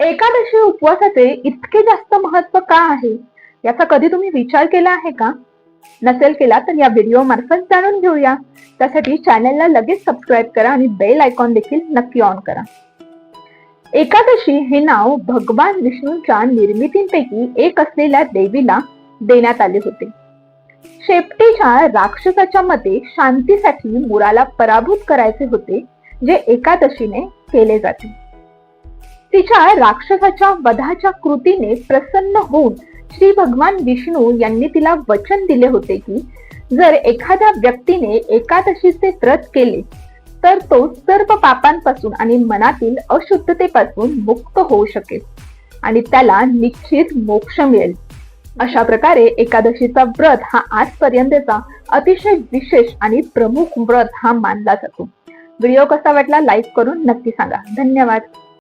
एकादशी उपवासाचे इतके जास्त महत्त्व का आहे? याचा कधी तुम्ही विचार केला आहे का? नसेल केला तर या व्हिडिओ मार्फत जाणून घेऊया. त्यासाठी चॅनलला लगेच सबस्क्राईब करा आणि बेल आयकॉन देखील नक्की ऑन करा. एकादशी हे नाव भगवान विष्णूच्या निर्मितींपैकी एक असलेल्या देवीला देण्यात आले होते. शेपटीच्या राक्षसाच्या मते शांतीसाठी मुराला पराभूत करायचे होते जे एकादशीने केले जाते. तिच्या राक्षसाच्या वधाच्या कृतीने प्रसन्न होऊन श्री भगवान विष्णू यांनी तिला वचन दिले होते की जर एखाद्या व्यक्तीने एकादशीचे व्रत केले तर तो सर्व पापांपासून आणि मनातील अशुद्धतेपासून मुक्त होऊ शकेल आणि त्याला निश्चित मोक्ष मिळेल. अशा प्रकारे एकादशीचा व्रत हा आजपर्यंतचा अतिशय विशेष आणि प्रमुख व्रत हा मानला जातो. व्हिडिओ कसा वाटला लाईक करून नक्की सांगा. धन्यवाद.